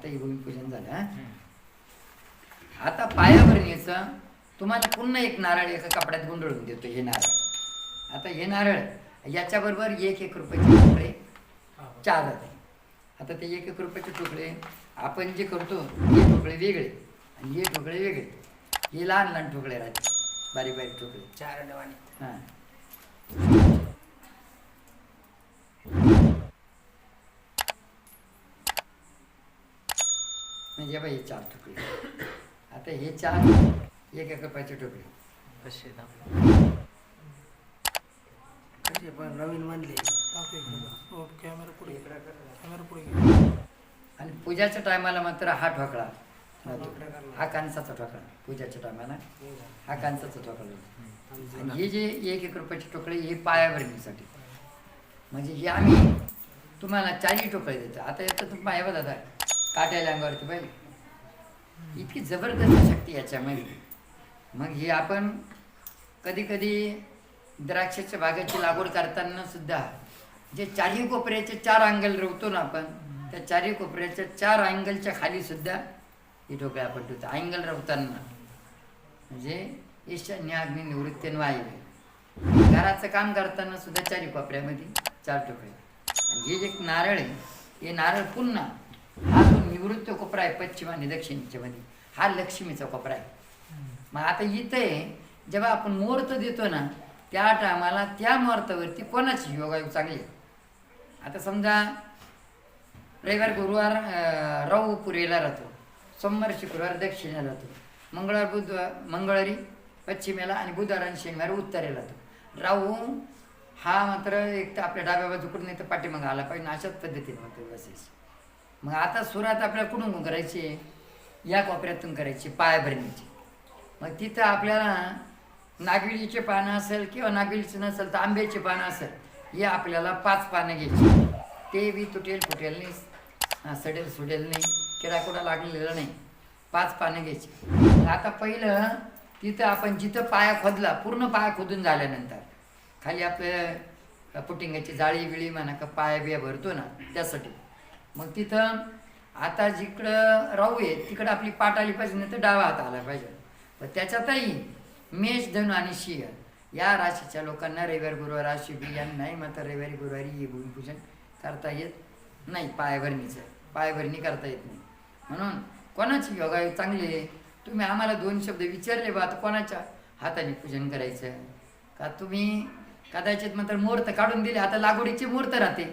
आता हे भूमिपूजन झालं हा? आता पायाभरणीचं तुम्हाला पुन्हा एक नारळ एका कपड्यात गुंडळून देतो हे नारळ. आता हे नारळ याच्याबरोबर एक एक रुपयाचे तुकडे चार जाते आता ते एक एक रुपयाचे तुकडे आपण जे करतो हे तुकडे वेगळे आणि हे तुकडे वेगळे. हे लहान लहान तुकडे राहते बारीक बारीक तुकडे. चार डवाने हां. म्हणजे बाई हे चार तुकडे. आता हे चार एक एक रुपयाचे तुकडे कसे पण नवीन म्हणले कॅमेरा पुढे कॅमेरा पुढे. आणि पूजाच्या टायमाला मात्र हा ठोकळा. हा कांसाचा ठोकळा पूजाच्या टायमाला. हा. कांसाचा ठोकळा. आणि हे जे एक एक रुपयाचे टोकळे हे पायाभरणीसाठी म्हणजे हे आम्ही तुम्हाला चारही टोकळे देतो. आता येतं तुम्ही पाया बघा काट्याला अंगावरती पाहिजे इतकी जबरदस्त शक्ती याच्यामध्ये. मग हे आपण कधी कधी द्राक्षाच्या बागेची लागवड करताना सुद्धा जे चारही कोपऱ्याचे चार अँगल रवतो ना आपण त्या चारही कोपऱ्याच्या चार अँगलच्या खाली सुद्धा हे ठोकळे आपण ठेवतो. अँगल रवताना. म्हणजे ईशान्य अग्नी निवृत्ती वायू घराचं काम करताना सुद्धा चारी कोपऱ्यामध्ये चार टोकळे आणि हे जे नारळ आहे हे नारळ पुन्हा हा जो निवृत्त कोपरा आहे पश्चिम आणि दक्षिणेच्या मध्ये. हा लक्ष्मीचा कोपरा आहे. मग आता इथे जेव्हा आपण मुहूर्त देतो ना त्या टायमाला त्या मुहूर्तावरती कोणाची योगायोग चांगली? आता समजा रविवार गुरुवार राहू पुरेला राहतो. सोमवार शुक्रवार दक्षिणेला राहतो. मंगळवार बुधवार मंगळवारी पश्चिमेला आणि बुधवार आणि शनिवार उत्तरेला राहतो. राहू हा मात्र एक तर आपल्या डाव्या बाजूकडून नाही तर पाठीमागं आला पाहिजे अशाच पद्धतीने मात्र बसायची मग आता सुरुवात आपल्याला कुठून करायची? या कोपऱ्यातून करायची पायाभरणीची मग तिथं आपल्याला नागविलीचे पानं असेल किंवा नागविलीचं नसेल तर आंब्याचे पानं असेल हे आपल्याला पाच पानं घ्यायची. ते बी तुटेल फुटेल नाही. सडेल सुडेल नाही. किडाकुडा लागलेला नाही. पाच पानं घ्यायची. आता पहिलं तिथं आपण जिथं पाया खोदला पूर्ण पाया खोदून झाल्यानंतर खाली आपल्या पुटिंगाची जाळी बिळी म्हणा का पाया बिया भरतो ना त्यासाठी. मग तिथं आता जिकडं राहू आहे तिकडं आपली पाट आली पाहिजे नाही तर डावा हात आला पाहिजे. पण त्याच्यातही मेष धनु आणि शिय या राशीच्या लोकांना रविवार गुरुवार राशी बियाणं नाही मात्र रविवारी गुरुवारी हे भूमिपूजन करता येत नाही पायाभरणीचं. पायाभरणी करता येत नाही. म्हणून कोणाची योगायोग चांगली आहे? तुम्ही आम्हाला दोन शब्द विचारले बा आता कोणाच्या हाताने पूजन करायचं? का तुम्ही कदाचित मात्र मुहूर्त काढून दिले आता लागवडीची मुहूर्त राहते.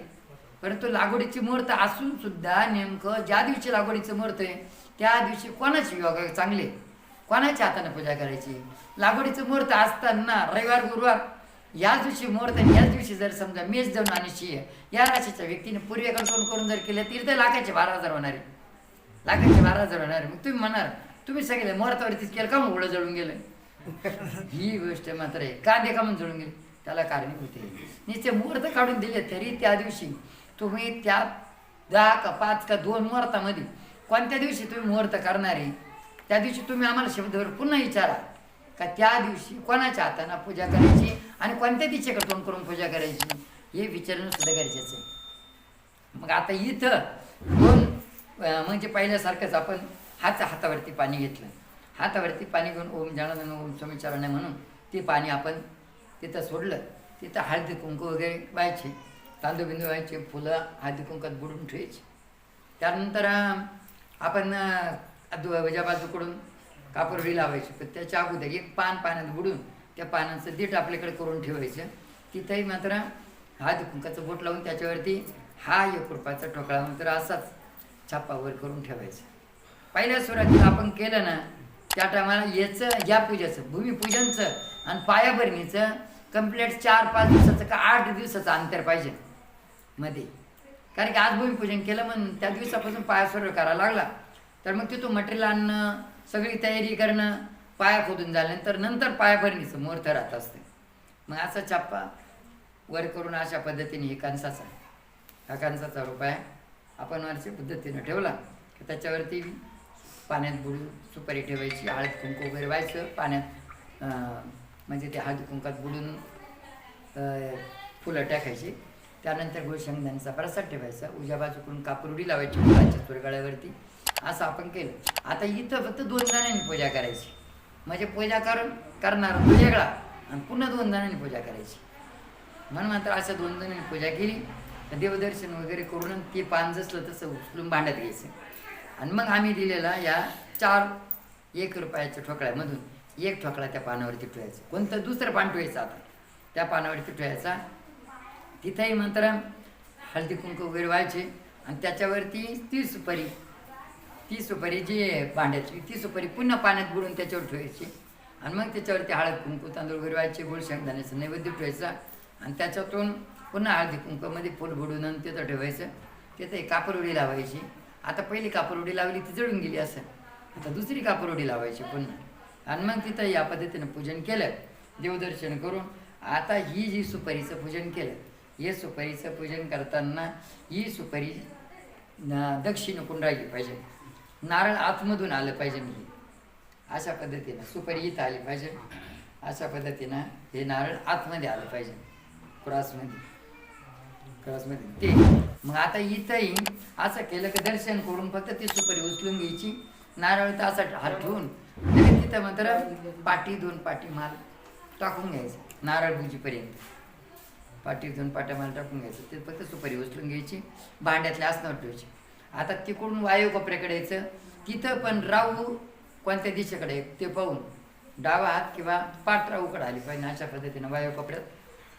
परंतु लागवडीची मुहूर्त असून सुद्धा नेमकं ज्या दिवशी लागवडीचं मुहूर्त आहे त्या दिवशी कोणाची योगा चांगले कोणाच्या हाताने पूजा करायची? लागवडीचं मुहूर्त असताना रविवार गुरुवार याच दिवशी मुहूर्त याच दिवशी जर समजा मेष जाऊन आणि शिय या राशीच्या व्यक्तीने पूर्वेकडे करून करून जर केलं तर लाखाचे बारा हजार होणार आहे. लाखाचे बारा हजार होणार आहे. मग तुम्ही म्हणाल तुम्ही सगळे मुहूर्तावरतीच केलं का मग उडं जळून गेलं? ही गोष्ट मात्र आहे. कांदे का म्हणून जळून गेले? त्याला कारणीभूत आहे निश्चय मुहूर्त काढून दिले तरी त्या दिवशी तुम्ही त्या दहा का पाच का दोन मुहूर्तामध्ये कोणत्या दिवशी तुम्ही मुहूर्त करणार आहे त्या दिवशी तुम्ही आम्हाला शब्दवर पुन्हा विचारा. का त्या दिवशी कोणाच्या हाताने पूजा करायची आणि कोणत्या दिशेकडे तोंड करून पूजा करायची? हे विचारणं सुद्धा गरजेचं आहे. मग आता इथं दोन म्हणजे पहिल्यासारखंच आपण हात हातावरती पाणी घेतलं. हातावरती पाणी घेऊन ओम जाणं ओम समीचारण म्हणून ते पाणी आपण तिथं सोडलं. तिथं हळदी कुंकू वगैरे व्हायचे तांदूळ फुलं हळदी कुंकात बुडून ठेवायची. त्यानंतर आपण वजाबाजूकडून दु- बाजूकडून लावायची. पण त्याच्या अगोदर एक पान पाण्यात बुडून त्या पानाचं दीट आपल्याकडे करून ठेवायचं. तिथंही मात्र हळदी कुंकाचं बोट लावून त्याच्यावरती हा एक रुपयाचा ठोकळा मात्र असाच छापावर करून ठेवायचा. पहिल्या सुरुवातीला आपण केलं ना त्या टायमाला याचं या पूजेचं भूमिपूजनचं आणि पायाभरणीचं कंप्लीट चार पाच दिवसाचं का आठ दिवसाचं अंतर पाहिजे. मध्ये. कारण की आज भूमिपूजन केलं म्हणून त्या दिवसापासून पाया करायला लागला. तर मग तिथून मटेरियल आणणं सगळी तयारी करणं पाया खोदून झाल्यानंतर नंतर पायाभरणीचं मुहूर्त राहत असते. मग असा छापा वर करून अशा पद्धतीने हे कंसाचा हा कंसाचा रुपया आपण वरच्या पद्धतीनं ठेवला. की त्याच्यावरती पाण्यात बुडून सुपारी ठेवायची हळद कुंकू वगैरे व्हायचं. पाण्यात म्हणजे ते हळद कुंकात बुडून फुलं टाकायची. त्यानंतर गुळ प्रसाद ठेवायचा. उजव्या बाजूकडून कापरुडी लावायची फुलाच्या तुरगाळ्यावरती असं आपण केलं. आता इथं फक्त दोन जणांनी पूजा करायची. म्हणजे पूजा करून करणार तो वेगळा. आणि पुन्हा दोन जणांनी पूजा करायची. म्हणून मात्र अशा दोन जणांनी पूजा केली. देवदर्शन वगैरे करून ते पान जसलं तसं उचलून भांड्यात घ्यायचं. आणि मग आम्ही दिलेला या चार एक रुपयाच्या ठोकळ्यामधून एक ठोकळा त्या पानावरती ठेवायचा. कोणतं? दुसरं पान ठेवायचं आता. त्या पानावरती ठेवायचा. तिथंही मात्र हळदी कुंकू वगैरे व्हायचे आणि त्याच्यावरती ती सुपारी ती सुपारी जी आहे भांड्याची ती सुपारी पुन्हा पाण्यात बुडून त्याच्यावर ठेवायची. आणि मग त्याच्यावरती हळद कुंकू तांदूळ वगैरे व्हायचे गोड शेंगदाण्याचं नैवेद्य ठेवायचा. आणि त्याच्यातून पुन्हा हळदी कुंकूमध्ये फुल बुडून आणि तिथं ठेवायचं. तिथं एक लावायची. आता पहिली कापरउडी लावली ती जळून गेली असं. आता दुसरी कापरउडी लावायची पुन्हा. आणि मग तिथं या पद्धतीनं पूजन केलं. देवदर्शन करून आता ही जी सुपारीचं पूजन केलं हे सुपारीचं पूजन करताना ही सुपारी दक्षिण दक्षिणेकडून राहिली पाहिजे. नारळ आतमधून आलं पाहिजे मी. अशा पद्धतीनं सुपारी इथं आली पाहिजे. अशा पद्धतीनं हे नारळ आतमध्ये आलं पाहिजे. क्रॉसमध्ये. क्रॉसमध्ये. ते. मग आता इथंही असं केलं की दर्शन करून फक्त ती सुपारी उचलून घ्यायची. नारळ तर असा हात ठेवून तिथं मात्र पाठी दोन पाठी माल टाकून घ्यायचं. नारळ भुजीपर्यंत. पाटी घेऊन पाट्या माल टाकून घ्यायचं. ते फक्त सुपारी उचलून घ्यायची भांड्यातल्या आसनावर ठेवायची. आता तिकडून वायू कोपऱ्याकडे यायचं. तिथं पण राहू कोणत्या दिशेकडे ते पाहून. डावा हात किंवा पाठ राहूकडे आली पाहिजे अशा पद्धतीनं वायू कोपऱ्यात.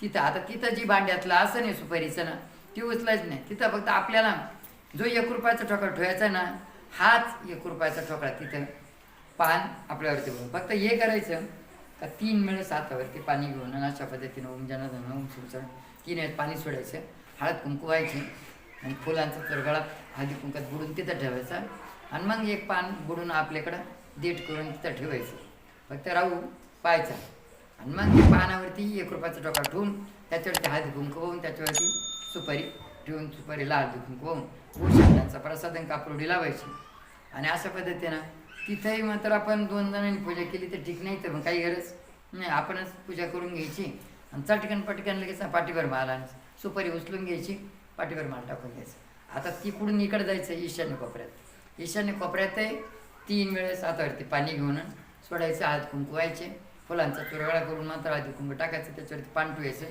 तिथं आता तिथं जी भांड्यातलं असं नाही सुपारीचं ना ती उचलायच नाही. तिथं फक्त आपल्याला जो एक रुपयाचा ठोकळा ठेवायचा ना हाच एक रुपयाचा ठोकळा तिथं पान आपल्यावरती फक्त हे करायचं. का तीन वेळेस हातावरती पाणी घेऊन आणि अशा पद्धतीनं ओम जनार्दन ओम तीन वेळेस पाणी सोडायचं. हळद कुंकू व्हायची आणि फुलांचा चरगळा हळदी कुंकात बुडून तिथं ठेवायचा. आणि मग एक पान बुडून आपल्याकडं देठ करून तिथं ठेवायचं. फक्त राहू पाहायचा. आणि मग ते पानावरती एक रुपयाचा टोका ठेवून त्याच्यावरती हळदी कुंकू होऊन त्याच्यावरती सुपारी ठेवून सुपारीला हळदी कुंकू होऊन गुळ प्रसादन प्रसाद आणि कापरोडी लावायची. आणि अशा पद्धतीनं तिथंही मात्र आपण दोन जणांनी पूजा केली तर ठीक नाही तर मग काही गरज नाही. आपणच पूजा करून घ्यायची आणि चटकन पटकन लगेच पाठीभर माल आणि सुपारी उचलून घ्यायची पाठीभर माल टाकून घ्यायचं. आता तिकडून इकडं इकडे जायचं ईशान्य कोपऱ्यात. ईशान्य कोपऱ्यातही तीन वेळेस हातावरती पाणी घेऊन सोडायचं हात कुंकवायचे व्हायचे. फुलांचा चुरगळा करून मात्र आधी कुंकू टाकायचं त्याच्यावरती पान ठेवायचं.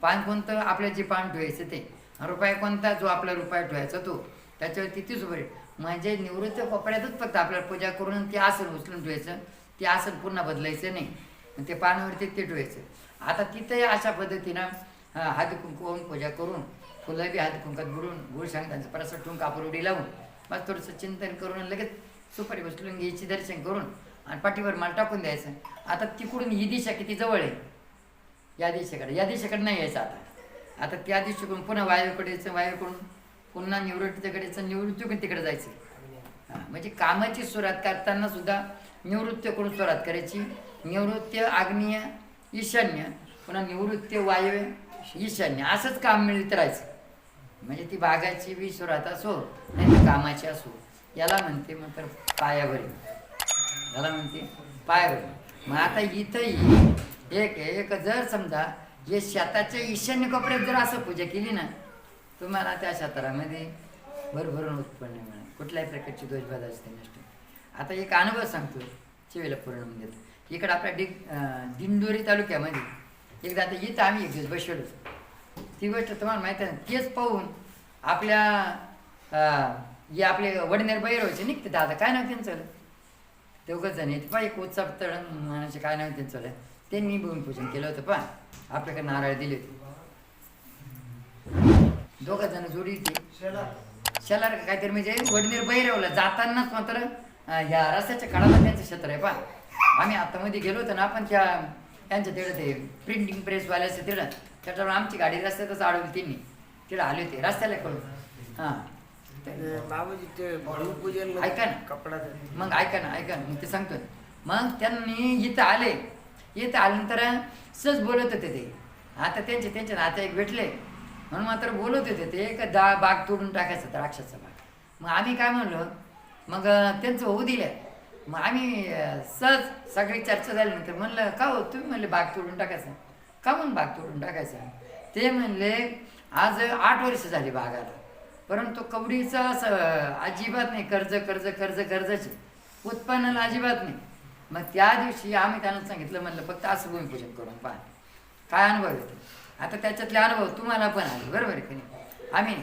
पान कोणतं? आपल्या जे पान ठेवायचं ते. रुपया कोणता? जो आपला रुपया ठेवायचा तो. त्याच्यावरती तीच उभे म्हणजे निवृत्त कोपऱ्यातच फक्त आपल्याला पूजा करून ते आसन उचलून ठेवायचं ते आसन पुन्हा बदलायचं नाही. आणि ते पानावरती ते ठेवायचं आता तिथंही अशा पद्धतीनं हात पूजा करून फुलं बी हात कुंकात बुडून गुळ सांगतांचं प्रसाद ठेवून कापरवडी लावून मग थोडंसं चिंतन करून लगेच सुपारी उचलून घ्यायची दर्शन करून आणि पाठीवर माल टाकून द्यायचं. आता तिकडून ही दिशा किती जवळ आहे? या दिशेकडे. या दिशेकडे नाही यायचं आता. आता त्या दिशेकडून पुन्हा वायूकडे यायचं वायूकडून. पुन्हा निवृत्तीकडे निवृत्ती तिकडे जायचं. म्हणजे कामाची सुरुवात करताना सुद्धा निवृत्तीकडून सुरुवात करायची. निवृत्य आग्नेय ईशान्य पुन्हा निवृत्ती वायव्य ईशान्य असंच काम मिळत राहायचं. म्हणजे ती बागाची बी सुरुवात असो नाही कामाची असो याला म्हणते मग तर पायावरी याला म्हणते पायाभरी मग आता इथंही एक एक जर समजा हे शेताच्या ईशान्य कोपऱ्यात जर असं पूजा केली ना तुम्हाला त्या क्षेत्रामध्ये भरभरून उत्पन्न मिळेल. कुठल्याही प्रकारची दोषबाधा असते नष्ट. आता एक अनुभव सांगतो चिवेला पूर्ण म्हणजे इकडं आपल्या डि दिंडोरी तालुक्यामध्ये एकदा आता इथं आम्ही एक दिवस बसवलो ती गोष्ट तुम्हाला माहीत आहे ना तेच पाहून आपल्या अं, हे आपले वडनेर बैरवचे निघते दादा काय नाव त्यांचं? तेवढंच जण येते पा एक उत्सव तळण म्हणायचे काय नाव त्यांचं? त्यांनी भूमिपूजन केलं होतं पा आपल्याकडे नारळ दिले होते. दोघं जण जोडी होती शेलार का काहीतरी म्हणजे वडनेर बैरवला. जातानाच मात्र अं, ह्या रस्त्याच्या कडाला त्यांचं क्षेत्र आहे पा आम्ही आतामध्ये गेलो होतो ना आपण त्या त्यांच्या तिकडे ते प्रिंटिंग प्रेसवाल्याचं तिकडं. त्याच्यावर आमची गाडी रस्त्यातच अडवली त्यांनी. तिकडं आले होते रस्त्याला कळून हां. बाबाजी ते भूमिपूजन ऐका ना. कपडा मग ऐका ना ऐका ना मग ते सांगतोय मग त्यांनी इथं आले. इथं आल्यानंतर सहज बोलत होते ते. आता त्यांचे त्यांचे नाते एक भेटले. म्हणून मात्र बोलत होते ते का दा बाग तोडून टाकायचा द्राक्षाचा बाग. मग आम्ही काय म्हणलो मग त्यांचं होऊ दिलं. मग आम्ही सहज सगळी चर्चा झाल्यानंतर म्हणलं का हो तुम्ही म्हणले बाग तोडून टाकायचं. का म्हणून बाग तोडून टाकायचा? ते म्हणले आज आठ वर्ष झाली बागाला. परंतु कवडीचा असं अजिबात नाही. कर्ज कर्ज कर्ज कर्जाचे उत्पन्नाला अजिबात नाही. मग त्या दिवशी आम्ही त्यांना सांगितलं म्हणलं फक्त असं भूमिपूजन करून पहा. काय अनुभव येतो आता त्याच्यातले अनुभव तुम्हाला पण आले बरोबर आहे की नाही? आम्ही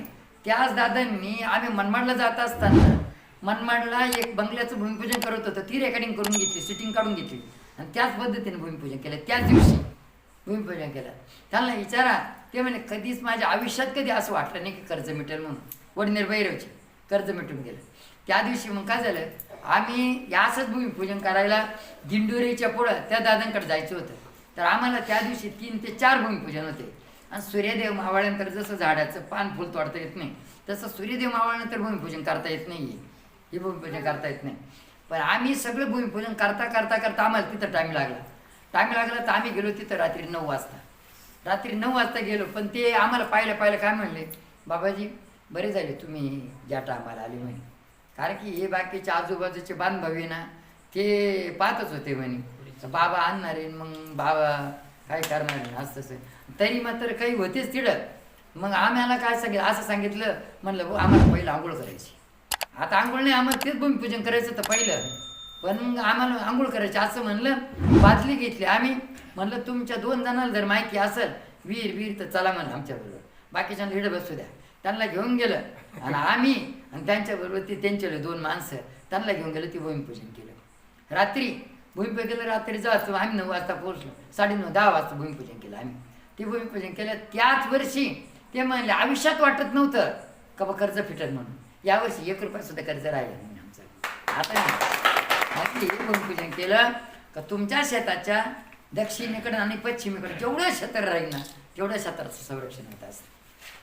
त्याच दादांनी आम्ही मनमाडला जात असताना मनमाडला एक बंगल्याचं भूमिपूजन करत होतं ती रेकॉर्डिंग करून घेतली सिटिंग काढून घेतली. आणि त्याच पद्धतीने भूमिपूजन केलं त्याच दिवशी भूमिपूजन केलं. त्यांना विचारा ते म्हणे कधीच माझ्या आयुष्यात कधी असं वाटलं नाही की कर्ज मिटेल म्हणून. वडनेर भैरवचे कर्ज मिटून गेलं. त्या दिवशी मग काय झालं आम्ही याचंच भूमिपूजन करायला दिंडोरीच्या पुढं त्या दादांकडे जायचं होतं. तर आम्हाला त्या दिवशी तीन ते चार भूमिपूजन होते. आणि सूर्यदेव मावळ्यानंतर जसं झाडाचं पान फुल तोडता येत नाही तसं सूर्यदेव मावळ्यानंतर भूमिपूजन करता येत नाही. हे भूमिपूजन करता येत नाही. पण आम्ही सगळं भूमिपूजन करता करता करता आम्हाला तिथं टाईम लागला. टाईम लागला तर आम्ही गेलो तिथं रात्री नऊ वाजता. रात्री नऊ वाजता गेलो पण ते आम्हाला पाहिलं पाहिलं काय म्हणले बाबाजी बरे झाले तुम्ही ज्या टायमाला आले म्हणे. कारण की हे बाकीचे आजूबाजूचे बांधभावी आहे ना ते पाहतच होते म्हणे. बाबा आणणार आहे मग बाबा काय करणार आहे असं तसं तरी मात्र काही होतेच तिडं मग आम्हाला काय सांगितलं? असं सांगितलं म्हणलं आम्हाला पहिलं आंघोळ करायची. आता आंघोळ नाही आम्हाला तेच भूमिपूजन करायचं तर पहिलं. पण मग आम्हाला आंघोळ करायची असं म्हणलं बादली घेतली आम्ही. म्हणलं तुमच्या दोन जणांना जर माहिती असेल वीर वीर तर चला म्हणलं आमच्याबरोबर. बाकीच्या लिडं बसू द्या. त्यांना घेऊन गेलं. आणि आम्ही आणि त्यांच्याबरोबर ते त्यांचे दोन माणसं त्यांना घेऊन गेलं ते भूमिपूजन केलं. रात्री भूमिपूजन केलं रात्री जायचं आम्ही नऊ वाजता पोहोचलो. साडेनऊ दहा वाजता भूमिपूजन केलं आम्ही. ते भूमिपूजन केलं. त्याच वर्षी ते म्हणले आयुष्यात वाटत नव्हतं का बा कर्ज फिटल म्हणून? यावर्षी एक रुपया सुद्धा कर्ज राहिलं म्हणून आमचं. आता नाही. म्हणजे नक्की भूमिपूजन केलं का तुमच्या शेताच्या दक्षिणेकडे आणि पश्चिमेकडे जेवढं क्षेत्र राहील ना तेवढ्या क्षेत्राचं संरक्षण होत असतं.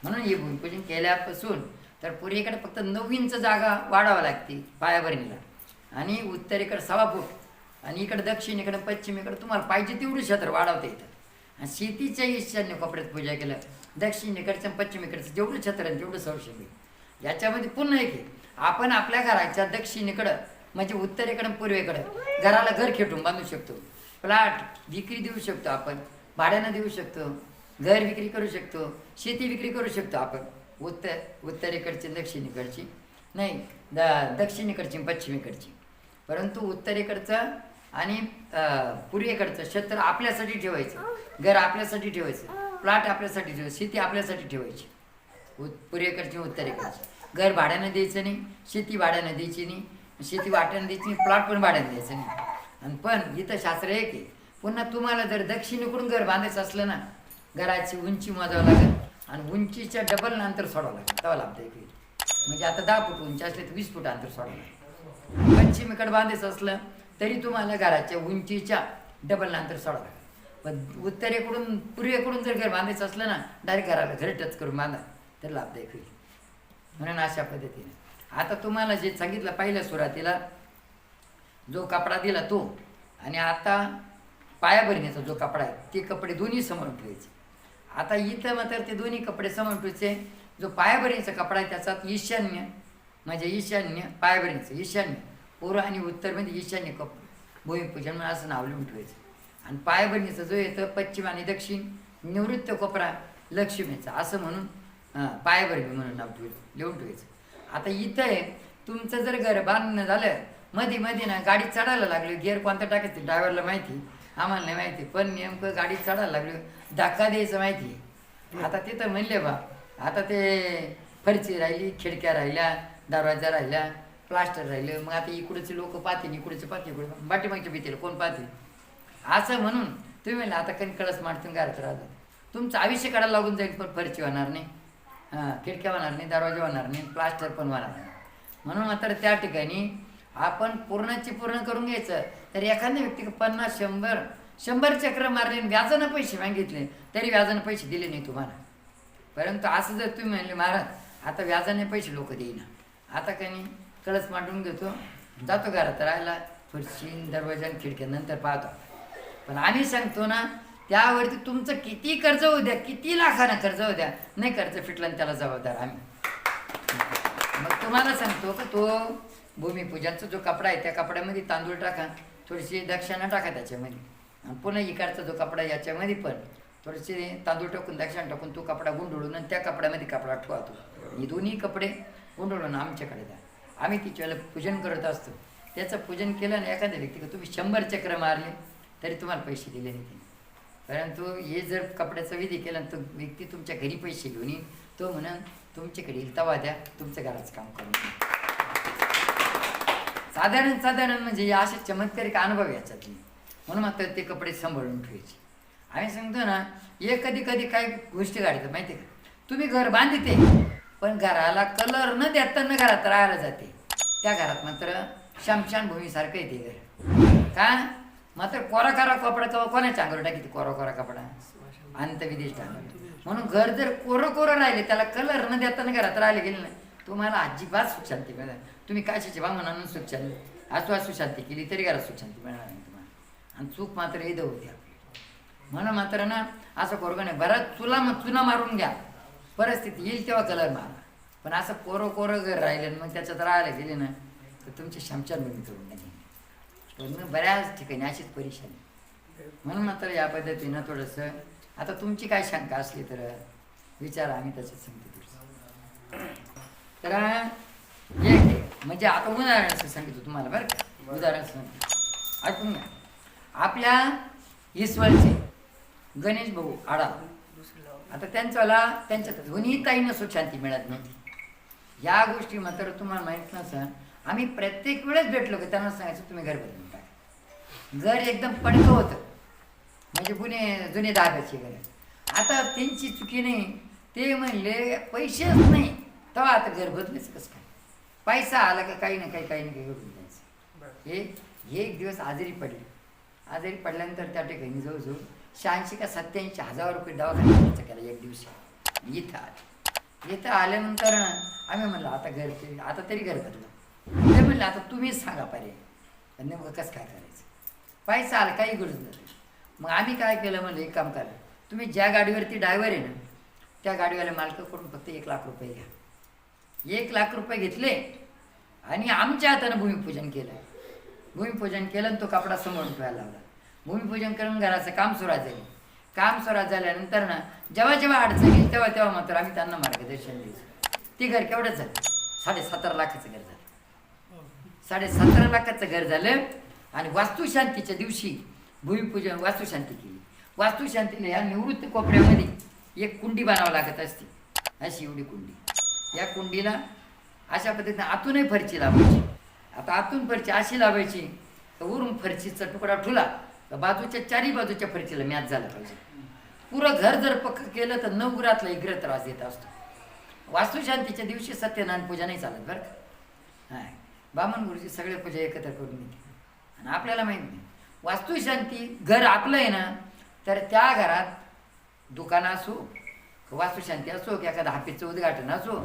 म्हणून हे भूमिपूजन केल्यापासून तर पूर्वेकडे फक्त नऊ इंच जागा वाढावं लागते पायाभरणीला. आणि उत्तरेकडे सवा फूट. आणि इकडे दक्षिणेकडे पश्चिमेकडे तुम्हाला पाहिजे तेवढं क्षेत्र वाढवता येतं आणि शेतीच्या ईशान्य कोपऱ्यात पूजा केलं दक्षिणेकडचं पश्चिमेकडचं जेवढं क्षेत्र आहे तेवढं संरक्षण होईल याच्यामध्ये पुन्हा एक आहे आपण आपल्या घराच्या दक्षिणेकडं म्हणजे उत्तरेकडं पूर्वेकडं घराला घर खेटून बांधू शकतो. प्लॉट विक्री देऊ शकतो आपण भाड्यानं देऊ शकतो घर विक्री करू शकतो शेती विक्री करू शकतो आपण. उत्तर उत्तरेकडची दक्षिणेकडची नाही द दक्षिणेकडची पश्चिमेकडची परंतु उत्तरेकडचं आणि पूर्वेकडचं क्षेत्र आपल्यासाठी ठेवायचं. घर आपल्यासाठी ठेवायचं. प्लॉट आपल्यासाठी ठेवायचं. शेती आपल्यासाठी ठेवायची. उत पूर्वेकडची उत्तरेकडची घर भाड्यानं द्यायचं नाही शेती भाड्यानं द्यायची नाही शेती वाट्यानं द्यायची नाही प्लॉट पण भाड्यानं द्यायचं नाही. आणि पण इथं शास्त्र एक आहे. पुन्हा तुम्हाला जर दक्षिणेकडून घर बांधायचं असलं ना घराची उंची मोजावं लागेल. आणि उंचीच्या डबल अंतर सोडावं लागेल. तेव्हा लागतं म्हणजे आता दहा फूट उंची असले तर वीस फूट अंतर सोडावं लागेल. पश्चिमेकडे बांधायचं असलं तरी तुम्हाला घराच्या उंचीच्या डबल अंतर सोडा लागेल. पण उत्तरेकडून पूर्वेकडून जर घर बांधायचं असलं ना डायरेक्ट घराला घर टच करून बांधा तर लाभदायक होईल म्हणून अशा पद्धतीने. आता तुम्हाला जे सांगितलं पहिल्या सुरुवातीला जो कपडा दिला तो आणि आता पायाभरणीचा जो कपडा आहे ते कपडे दोन्ही समोरून ठेवायचे. आता इथं मात्र ते दोन्ही कपडे समोरून ठेवायचे. जो पायाभरणीचा कपडा आहे त्याचा ईशान्य म्हणजे ईशान्य पायाभरणीचं ईशान्य. पूर्व आणि उत्तरमध्ये म्हणजे ईशान्य कप भूमिपूजन म्हणून असं नाव लिहून ठेवायचं. आणि पायभरणीचा जो येतं पश्चिम आणि दक्षिण निवृत्त कोपरा लक्ष्मीचा असं म्हणून पायभरणी म्हणून नाव ठेवायचं लिहून ठेवायचं. आता इथं आहे तुमचं जर घर बांधणं झालं मध्ये मध्ये ना गाडी चढायला लागली गिअर कोणता टाकायचं ड्रायव्हरला माहिती? आम्हाला नाही माहिती पण नेमकं गाडी चढायला लागली धक्का द्यायचं माहिती? आता तिथं म्हणले बा आता ते फरची राहिली खिडक्या राहिल्या दरवाजा राहिल्या प्लास्टर राहिलं मग आता इकडचे लोक पाहतील इकडचे पाहतील इकडे पाठीमागच्या भीतीला कोण पाहतील? असं म्हणून तुम्ही म्हणलं आता कधी कळस मारतून घरात राहतात. तुमचं आयुष्य काढायला लागून जाईल पण फरची होणार नाही. हां खिडक्या होणार नाही दरवाजा होणार नाही प्लास्टर पण होणार नाही. म्हणून मात्र त्या ठिकाणी आपण पूर्णाची पूर्ण करून घ्यायचं. तर एखाद्या व्यक्ती पन्नास शंभर शंभर चक्र मारले आणि व्याजानं पैसे मागितले तरी व्याजानं पैसे दिले नाही तुम्हाला. परंतु असं जर तुम्ही म्हणले महाराज आता व्याजाने पैसे लोक देईना. आता काही नाही कळस मांडून घेतो. जातो घरात राहायला. फरशी दरवाजा खिडक्या नंतर पाहतो. पण आम्ही सांगतो ना त्यावरती तुमचं किती कर्ज होऊ द्या किती लाखानं कर्ज होऊ द्या. नाही कर्ज फिटलं आणि त्याला जबाबदार आम्ही. मग तुम्हाला सांगतो का तो भूमिपूजनचा जो कपडा आहे त्या कपड्यामध्ये तांदूळ टाका. थोडीशी दक्षिणा टाका त्याच्यामध्ये. आणि पुन्हा इकडचा जो कपडा आहे याच्यामध्ये पण थोडेसे तांदूळ टाकून दक्षिणा टाकून तो कपडा गुंडळून आणि त्या कपड्यामध्ये कपडा ठेवा तो. हे दोन्ही कपडे गुंडळून आमच्याकडे द्या. आम्ही तिच्याला पूजन करत असतो त्याचं पूजन केलं आणि एखाद्या व्यक्ती तुम्ही शंभर चक्र मारले तरी तुम्हाला पैसे दिले नाही परंतु हे जर कपड्याचा विधी केला आणि तो व्यक्ती तुमच्या घरी पैसे घेऊन येईल तो म्हणून तुमच्याकडे तवा द्या तुमच्या घराचं काम करून साधारण साधारण म्हणजे असे चमत्कारिक अनुभव याच्यातले. म्हणून मात्र ते कपडे सांभाळून ठेवायचे. आम्ही सांगतो ना हे कधी कधी काही गोष्टी काढतात माहिती आहे का? तुम्ही घर बांधते पण घराला कलर न देताना घरात राहायला जाते. त्या घरात मात्र शमशान भूमीसारखं येते घर. का? मात्र कोरा कोरा कपडा कवा कोणाच्या अंगावर टाकी कोरा कोरा कपडा? अंतविदेश टाकला. म्हणून घर जर कोरं कोरं राहिले त्याला कलर न देताना घरात राहिले गेले ना तुम्हाला अजिबात सुख शांती मिळणार तुम्ही काशीचे शिवा आणून सुख शांती असू असू शांती केली तरी घरात सुख शांती मिळणार नाही तुम्हाला. आणि चूक मात्र येत होती आपली. म्हणून मात्र ना असं करू नाही. बराच चुला मग चुना मारून घ्या. परिस्थिती येईल तेव्हा कलर मार. पण असं कोरं कोरं घर राहिलं मग त्याच्यात राहायला गेले ना तर तुमची शमशान भूमी करून पण मग बऱ्याच ठिकाणी अशीच परेशानी म्हणून मात्र या पद्धतीनं थोडंसं आता तुमची काय शंका असली तर विचारा आम्ही त्याच्यात सांगतो तर म्हणजे आता उदाहरण सांगितलं तुम्हाला बरं का? उदाहरण सांगितलं. ऐकून घ्या. आपल्या ईश्वरचे गणेश भाऊ आडा आता त्यांच्याला त्यांच्या दोन्ही ताईनं सुख शांती मिळत नव्हती. या गोष्टी मात्र तुम्हाला माहीत नसं आम्ही प्रत्येक वेळेस भेटलो की त्यांना सांगायचं तुम्ही घर बदलून टाका घर एकदम पडकं होतं. म्हणजे पुणे जुने दादाचे घर. आता त्यांची चुकी नाही. ते म्हणले पैसेच नाही. तेव्हा आता घर बदलेच कसं काय? पैसा आला का काही ना काही काही ना काही घडून द्यायचं हे एक दिवस आजारी पडले. आजारी पडल्यानंतर त्या ठिकाणी जवळजवळ शहाऐंशी का सत्याऐंशी हजार रुपये दवाखान्यात खर्च केला एक दिवशी इथं आले. इथं आल्यानंतर आम्ही म्हणलं आता घर आता तरी घर बदलं ते म्हणलं आता तुम्हीच सांगा पर्याय नेमकं कसं काय करायचं? पैसा चाल काही गरज नाही. मग आम्ही काय केलं म्हणलं एक काम करा. तुम्ही ज्या गाडीवरती ड्रायव्हर आहे ना त्या गाडीवाल्या मालकाकडून फक्त एक लाख रुपये घ्या. एक लाख रुपये घेतले आणि आमच्या हातानं भूमिपूजन केलं भूमिपूजन केलं आणि तो कपडा समोरून ठेवायला लावला. भूमिपूजन करून घराचं काम सुरू झाले काम स्वराज झाल्यानंतर ना जेव्हा जेव्हा अडचण येईल तेव्हा तेव्हा मात्र आम्ही त्यांना मार्गदर्शन द्यायचं ते घर केवढंच झालं? साडेसतरा लाखाचं घर झालं. साडेसतरा लाखाचं घर झालं आणि वास्तुशांतीच्या दिवशी भूमिपूजन वास्तुशांती केली. वास्तुशांतीने या निवृत्त कोपऱ्यामध्ये एक कुंडी बनावं लागत असते. अशी एवढी कुंडी. या कुंडीला अशा पद्धतीने आतूनही फरची लावायची. आता आतून फरची अशी लावायची तर वरून फरशीचा तुकडा ठुला. तर बाजूच्या चारी बाजूच्या फरशीला मॅच झाला पाहिजे. पुरं घर जर पक्क केलं तर नवगुरातला इग्र त्रास देत असतो. वास्तुशांतीच्या दिवशी सत्यनारायण पूजा नाही चालत बरं का? हां बामण गुरुजी सगळे पूजा एकत्र करून येते आणि आपल्याला माहीत नाही. वास्तुशांती घर आपलं आहे ना तर त्या घरात दुकान असो का वास्तुशांती असो की एखादा हापीचं उद्घाटन असो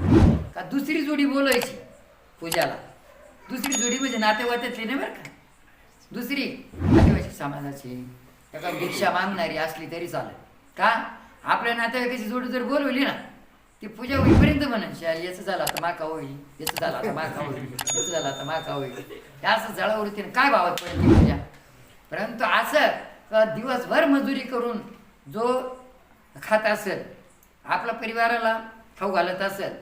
का दुसरी जोडी बोलायची पूजाला? दुसरी जोडी म्हणजे नातेवाईकातली नाही बरं का? दुसरी. समाजाची त्याचा भिक्षा मागणारी असली तरी चालेल. का? आपल्या नातेवाईकाची जोडी जर बोलवली ना ती पूजा होईपर्यंत म्हणायची याचं झालं आता माका होईल याचं झालं आता माका होईल याचं झालं आता माका होईल. या असं जळावरतीने काय भावात पडेल ती पूजा? परंतु असं दिवसभर मजुरी करून जो खात असेल आपल्या परिवाराला खाऊ घालत असेल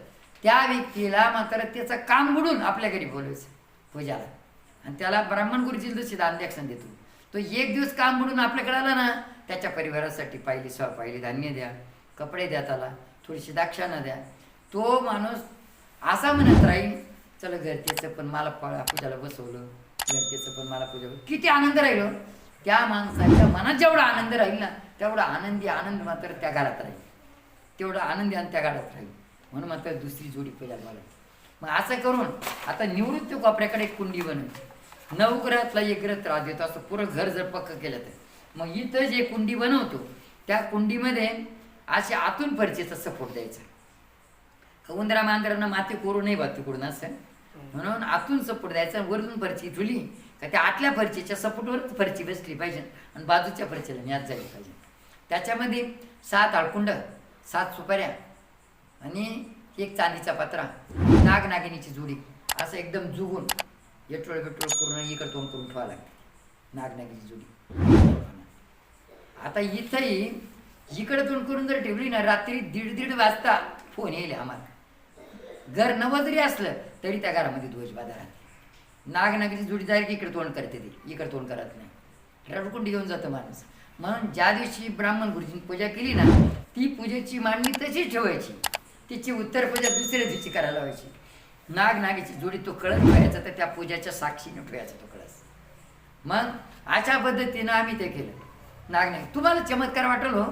त्या व्यक्तीला मात्र त्याचं काम बुडून आपल्या घरी बोलवायचं पूजाला. आणि त्याला ब्राह्मण गुरुजी जशी दान देतो. तो एक दिवस काम म्हणून आपल्याकडे आला ना त्याच्या परिवारासाठी पाहिली स्व पाहिली धान्य द्या कपडे द्या त्याला थोडीशी दाक्षानं द्या. तो माणूस असा म्हणत राहील चला घरतेचं पण मला पूजाला बसवलं घरतेचं पण मला पूजा किती आनंद राहिलो हो. त्या माणसाच्या मनात जेवढा आनंद राहील ना तेवढा आनंदी आनंद मात्र त्या घरात राहील. तेवढा आनंदी आणि त्या घरात राहील. म्हणून मात्र दुसरी जोडी पहिल्या मला मग असं करून आता निवृत्त कोपऱ्याकडे एक कुंडी बनवली. नवग्रहातला एक ग्रह त्रास देतो असं पुरं घर जर पक्क केलं तर. मग इथं जे कुंडी बनवतो त्या कुंडीमध्ये असे आतून फरचीचा सपोर्ट द्यायचा. उंदरा मांजरांना माती कोरू नाही बा तिकडून असं. म्हणून आतून सपोर्ट द्यायचा वरून फरची ठुली का त्या आतल्या फरचीच्या सपोर्टवर फरची बसली पाहिजे आणि बाजूच्या फरचीला न्यात जायला पाहिजे. त्याच्यामध्ये सात आळकुंड सात सुपाऱ्या आणि एक चांदीचा पत्रा नागनागिनीची जुडी असं एकदम जुगून येटोळ बिटोळ करून इकडं तोंड करून ठेवावं लागते नाग जुडी आता इथंही इकडं तोंड करून जर ठेवली ना रात्री दीड दीड वाजता फोन येईल आम्हाला. घर नवं जरी असलं तरी त्या घरामध्ये ध्वज बाधा राहते. नाग जुडी जाईल की इकडे तोंड करते ती. इकडे तोंड करत नाही. रडकुंडी घेऊन जातं माणूस. म्हणून ज्या दिवशी ब्राह्मण गुरुजींनी पूजा केली ना ती पूजेची मांडणी तशीच ठेवायची. तिची उत्तर पूजा दुसऱ्या दिवशी करायला लावायची. नाग नागीची जोडी तो कळस ठेवायचा तर त्या पूजाच्या साक्षीने ठेवायचा तो कळस. मग अशा पद्धतीनं आम्ही ते केलं. नागनागी तुम्हाला चमत्कार वाटल हो.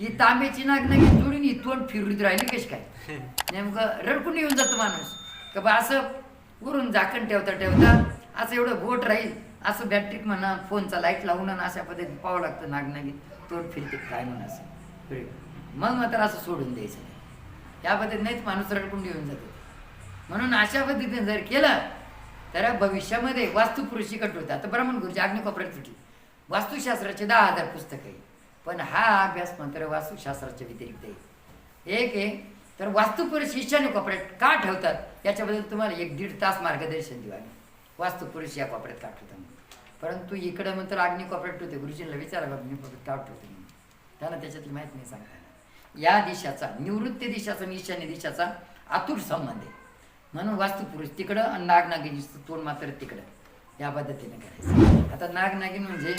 ही तांब्याची नागनागी जोडून ही तोंड फिरवीत राहिली कशी काय? नेमकं रडकून येऊन जातो माणूस. का बा असं वरून झाकण ठेवता ठेवता असं एवढं बोट राहील असं बॅटरीक म्हणा फोनचा लाइट लावून अशा पद्धतीने पाहावं लागतं नागनागी तोंड फिरते काय म्हणून असं. मग मात्र असं सोडून द्यायचं या पद्धतीने नाहीच माणूस रडकून येऊन जातो. म्हणून अशा पद्धतीने जर केलं तर भविष्यामध्ये वास्तुपुरुषी कट होता आता ब्राह्मण गुरुची अग्निकोपऱ्यात तुटली वास्तुशास्त्राचे दहा हजार पुस्तक आहे पण हा अभ्यास मात्र वास्तुशास्त्राच्या व्यतिरिक्त आहे. एक आहे तर वास्तुपुरुष ईशान्य कोपऱ्यात का ठेवतात? याच्याबद्दल तुम्हाला एक दीड तास मार्गदर्शन देऊ आम्ही. वास्तुपुरुष या कोपऱ्यात का ठेवतात परंतु इकडं म्हणतो अग्नी कोपऱ्यात ठेवते. गुरुजींना विचारा अग्नि कोपऱ्यात का ठेवते त्यांना त्याच्यातली माहिती नाही सांगताना या दिशाचा निवृत्ती दिशाचा आणि ईशान्य दिशाचा आतुर संबंध आहे. म्हणून वास्तुपुरुष तिकडं आणि नागनागिनी तोंड मात्र तिकडं. या पद्धतीने करायचं. आता नागनागिन म्हणजे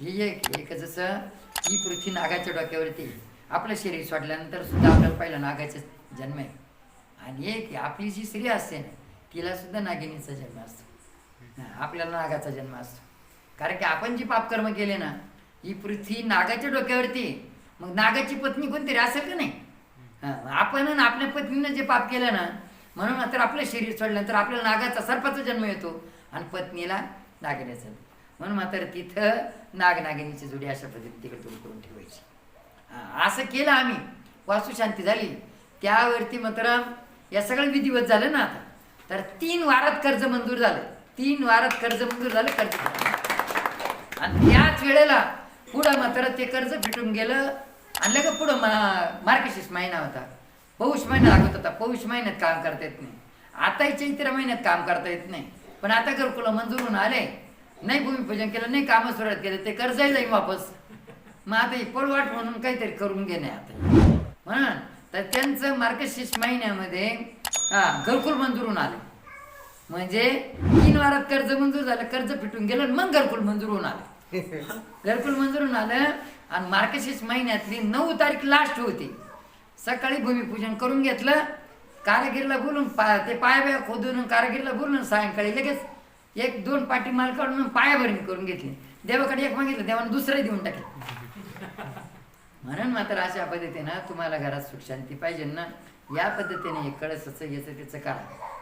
ही एक एक जसं ही पृथ्वी नागाच्या डोक्यावरती आपलं शरीर सोडल्यानंतर सुद्धा आपल्याला पहिला नागाचा जन्म आहे. आणि एक आपली जी स्त्री असते ना तिला सुद्धा नागिनीचा जन्म असतो. आपल्याला नागाचा जन्म असतो. कारण की आपण जी पापकर्म केले ना ही पृथ्वी नागाच्या डोक्यावरती मग नागाची पत्नी कोणतरी असेल का नाही? आपण आपल्या पत्नीनं जे पाप केलं ना म्हणून मात्र आपलं शरीर सोडल्यानंतर आपल्याला नागाचा सर्पाचा जन्म येतो आणि पत्नीला नागिनीचा म्हणून मात्र तिथं नागनागिनीची जोडी अशा पद्धतीने तिकडे तुम्ही करून ठेवायची. असं केलं आम्ही. वास्तुशांती झाली. त्यावरती मात्र या सगळं विधिवत झालं ना आता. तर तीन वारात कर्ज मंजूर झालं. तीन वारात कर्ज मंजूर झालं कर्ज आणि त्याच वेळेला पुढं मात्र ते कर्ज फिटून गेलं. आणि का पुढं मार्गशीर्ष महिना होता. पौष महिना लागत होता पौष महिन्यात काम करता येत नाही. आता चैत्र महिन्यात काम करता येत नाही. पण आता घरकुला मंजूर होऊन आले. नाही भूमिपूजन केलं नाही कामं सुरुवात केलं ते कर्जही जाईल वापस. मग आता पळवाट म्हणून काहीतरी करून घेणे आता. म्हणून तर त्यांचं मार्गशीर्ष महिन्यामध्ये हा घरकुल मंजूर होऊन आले. म्हणजे तीन वारात कर्ज मंजूर झालं कर्ज फिटून गेलं आणि मग घरकुल मंजूर होऊन आलं. घरकुल मंजूर होऊन आलं आणि मार्गशीर्ष महिन्यातली नऊ तारीख लास्ट होती. सकाळी भूमिपूजन करून घेतलं कारागिरीला बोलून पा ते पाया खोदून कारागिरीला बोलून सायंकाळी लगेच एक दोन पाठी माल काढून पायाभरणी करून घेतली. देवाकडे एक मागितलं देवानं दुसरं देऊन टाकलं. म्हणून मात्र अशा पद्धतीनं तुम्हाला घरात सुख शांती पाहिजे ना. या पद्धतीने हे कळसाचं याचं त्याचं करा.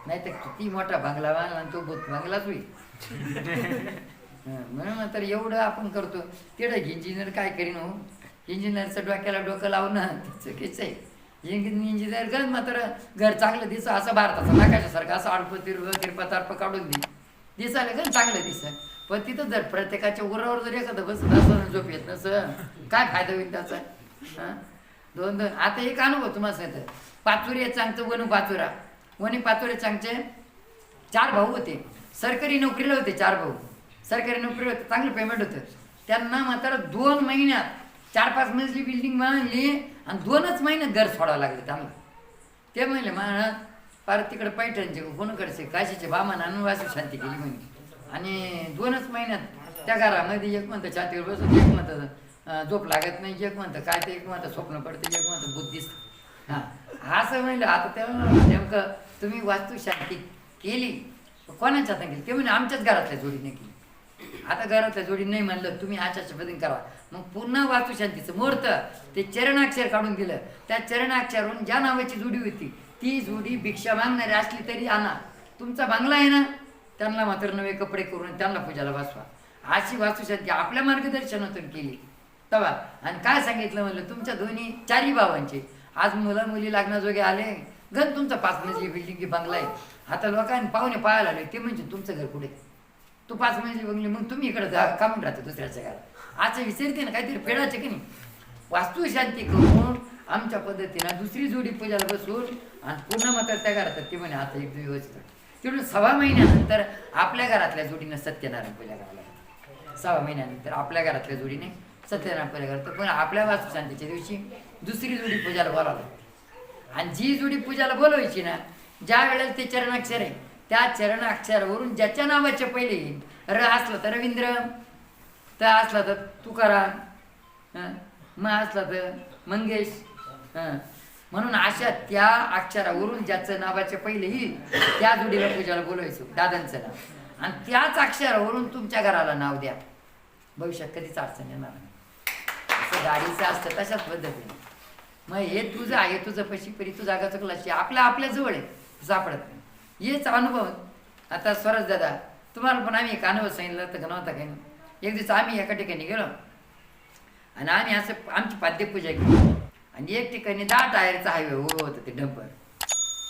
नाही तर किती मोठा बांगला बांधला आणि तो भूत बांगलाच होईल. म्हणून मात्र एवढं आपण करतो. तेवढं इंजिनियर काय करीन हो? इंजिनियरचं डोक्याला डोकं लावणं चुकीचं आहे. इंजिनियर गण मात्र घर चांगलं दिसं असं भारताचं नाकाशासारखं असं अडपती तिरपं काढून दे. दिसायला गण चांगलं दिसं पण तिथं जर प्रत्येकाच्या उरावर जर एखादं बसत असं झोप येत नसं काय फायदा होईल त्याचा? दोन दोन आता एक अनुभव तुम्हाला सांगतं. पाचुरी चांगचं वनू पाचुरा वणी पाचुरे चांगचे चार भाऊ होते. सरकारी नोकरीला होते चार भाऊ. सरकारी नोकरीला होते चांगलं पेमेंट होतं. त्यांना मात्र दोन महिन्यात चार पाच मजली बिल्डिंग बांधली आणि दोनच महिन्यात घर सोडावं लागलं त्यांना ते म्हणले म्हणा पार तिकडे पैठणचे कोणाकडचे काशीचे बामान आणून वासू शांती केली म्हणे. आणि दोनच महिन्यात त्या घरामध्ये एक म्हणतं छातीवर बसून एक म्हणतं झोप लागत नाही एक म्हणतं काय ते एक म्हणतं स्वप्न पडतं एक म्हणतं बुद्धिस्त दिसतं हां. असं म्हणलं आता तेव्हा नेमकं तुम्ही वास्तुशांती केली कोणाच्या हातात केली? ते म्हणे आमच्याच घरातल्या जोडीने केली. आता घरातल्या जोडी नाही म्हणलं तुम्ही आचारच्या पद्धतीने करा. मग पुन्हा वास्तुशांतीचं मुहूर्त ते चरणाक्षर काढून दिलं. त्या चरणाक्षरून ज्या नावाची जोडी होती ती जोडी भिक्षा मागणारी असली तरी आणा. तुमचा बांगला आहे ना? त्यांना मात्र नवे कपडे करून त्यांना पूजाला बसवा. अशी वास्तुशांती आपल्या मार्गदर्शनातून केली. तवा आणि काय सांगितलं म्हणलं तुमच्या दोन्ही चारही भावांचे आज मुलं मुली लग्नाजोगे आले. घर तुमचा पाच मजली बिल्डिंग बंगला आहे. आता लोकांनी पाहुणे पाहायला आले ते म्हणजे तुमचं घर कुठे? तू पाच मजली बघली मग तुम्ही इकडे जा कामून राहतो दुसऱ्याच्या घरात असं विसरते ना काहीतरी फेडायचे की नाही? वास्तुशांती करून आमच्या पद्धतीनं दुसरी जोडी पूजाला बसून आणि पूर्ण मात्र त्या घरात ते म्हणे आता एक दिवस तिकडून सव्वा महिन्यानंतर आपल्या घरातल्या जोडीनं सत्यनारायण पूजा करायला सव्हा सहा महिन्यानंतर आपल्या घरातल्या जोडीने सत्यनारायण पूजा करतो. पण आपल्या वास्तुशांतीच्या दिवशी दुसरी जोडी पूजाला बोलावं लागते. आणि जी जोडी पूजाला बोलवायची ना ज्या वेळेला ते चरणाक्षर आहे त्या चरणाक्षरावरून ज्याच्या नावाच्या पहिले येईल र असलं तर रवींद्र त असला तर तुकाराम हं, म असला तर मंगेश हं. म्हणून अशा त्या अक्षरावरून ज्याचं नावाच्या पहिले येईल त्या जोडीला पूजाला बोलवायचो दादांचं नाव. आणि त्याच अक्षरावरून तुमच्या घराला नाव द्या. भविष्यात कधीच अडचण येणार नाही. असं गाडीचं असतं तशाच पद्धतीने. मग हे तुझं आहे तुझं पशी परी तुझा जागा चुकलाशी आपल्या आपल्या जवळ आहे सापडत नाही. हेच अनुभव. आता स्वराज दादा तुम्हाला पण आम्ही एक अनुभव सांगितलं तर नव्हता काही नाही एक दिवस आम्ही एका ठिकाणी गेलो. आणि आम्ही असं आमची पाद्यपूजा केली. आणि एक ठिकाणी दहा टायरचा हायवे उभं होतं ते डंपर.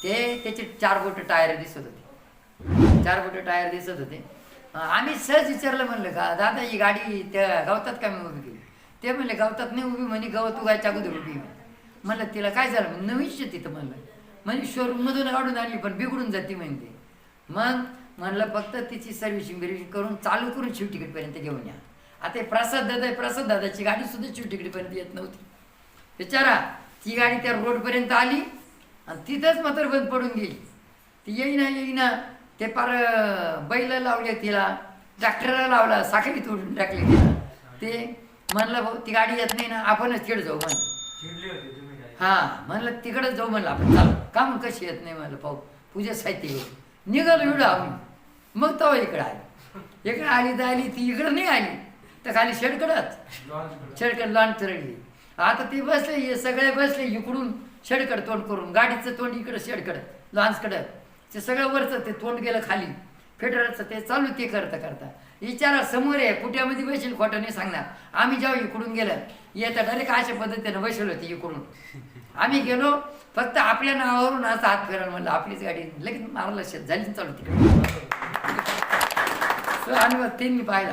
ते त्याचे चार बोट टायर दिसत होते. चार बोट टायर दिसत होते. आम्ही सहज विचारलं म्हणलं का दादा ही गाडी त्या गवतात का मी उभी केली? ते म्हणले गवतात नाही उभी. म्हणे गवत उगायच्या अगोदर उभी म्हणलं तिला काय झालं? म्हणजे नवीनच तिथं म्हणलं. म्हणजे शोरूममधून काढून आणली पण बिघडून जाते म्हणते मग म्हणलं फक्त तिची सर्व्हिसिंग बिर्व्हिसिंग करून चालू करून शिव तिकीटपर्यंत घेऊन या. आता हे प्रसाद दादा आहे, प्रसाद दादाची गाडी सुद्धा शिव तिकीटपर्यंत येत नव्हती. बिचारा ती गाडी त्या रोडपर्यंत आली आणि तिथंच मात्र बंद पडून गेली. ती येईना येईना ते पार बैल लावले तिला ट्रॅक्टरला लावला साखळी तोडून टाकली तिला. ते म्हणलं भाऊ ती गाडी येत नाही ना आपणच खेळ जाऊ म्हणलं हा म्हणलं तिकडे जाऊ म्हणलं आपण. चालू का मग कशी येत नाही म्हणलं पाहू. पूजा साहित्य घेऊ निघालो एवढं आम्ही मग तो इकडे आली. इकडे आली तर आली ती इकडं नाही आली. तर खाली शेडकडच. लॉन्च शेडकड लॉन चरडली आता ते बसले हे सगळे बसले इकडून शेडकड तोंड करून. गाडीचं तोंड इकडं शेडकड लॉन्सकडं ते सगळं वरचं ते तोंड गेलं खाली. फेडरलचं ते चालू ते करता करता. विचारा समोर आहे कुट्यामध्ये बसेल खोटं नाही सांगणार. आम्ही जेव्हा इकडून गेलं येता डायरेक्ट अशा पद्धतीनं बसलो होते इकडून? आम्ही गेलो फक्त आपल्या नावावरून असं हात फिरायला म्हणलं आपलीच गाडी. लगेच मारला शेत झाली चालू तिकडे. तो अनुभव त्यांनी पाहिला.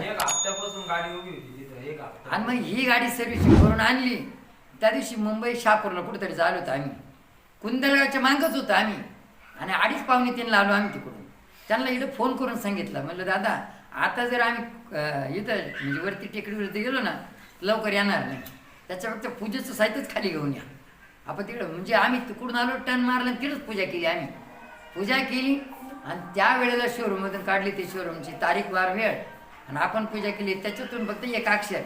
आणि मग ही गाडी सर्व्हिसिंग करून आणली. त्या दिवशी मुंबई शहापूरला कुठेतरी झालो होतो आम्ही. कुंदलगावच्या मागच होतो आम्ही. आणि अडीच पावणे तीनला आलो आम्ही तिकडून. त्यांना इथं फोन करून सांगितलं. म्हणलं दादा आता जर आम्ही इथं म्हणजे वरती टेकडीवरती गेलो ना लवकर येणार नाही. त्याच्या फक्त पूजेचं साहित्यच खाली घेऊन या. आपण तिकडं म्हणजे आम्ही तिकडून आलो टन मारलं तिथंच तिकडंच पूजा केली आम्ही. पूजा केली आणि त्या वेळेला शोरूममधून काढली ते शोरूमची तारीख वार वेळ. आणि आपण पूजा केली त्याच्यातून फक्त एक अक्षर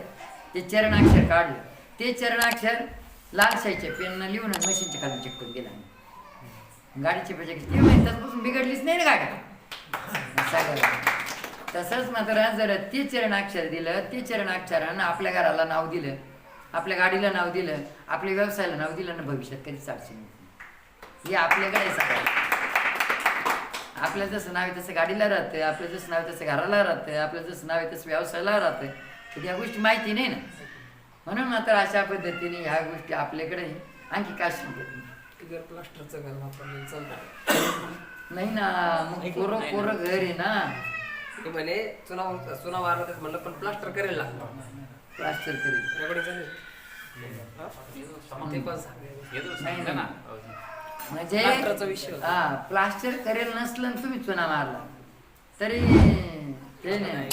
ते चरणाक्षर काढलं. ते चरणाक्षर लालशाहीच्या पेननं लिहून मशीनच्या खाली चिटकून गेलं आम्ही. गाडीची पूजा केली. ती म्हणजे बिघडलीच नाही ना गाडी सगळं. तसंच मात्र जर ते चरणाक्षर दिलं ते चरणाक्षरानं आपल्या घराला नाव दिलं आपल्या गाडीला नाव दिलं आपल्या व्यवसायाला नाव दिलं ना भविष्यात कधीच अडचण येत हे आपल्याकडे सगळं. आपलं जसं नाव आहे तसं गाडीला राहतं आपलं जसं नाव आहे तसं घराला राहतं आपलं जसं नाव आहे तसं व्यवसायाला राहतं. तर या गोष्टी माहिती नाही ना. म्हणून मात्र अशा पद्धतीने ह्या गोष्टी आपल्याकडे. आणखी काय. जर प्लास्टरचं घर नाही ना मग कोरं कोरं घर आहे ना. ते म्हणे चुना चुना मारला तर म्हणलं पण प्लास्टर करेल लागतं प्लास्टर करी रेकॉर्डिंग चालेल ते पण सांग. नाही ना. म्हणजे प्लास्टरचा विषय होता. हा प्लास्टर करेल नसलं आणि तुम्ही चुना मारला. तरी ते नाही.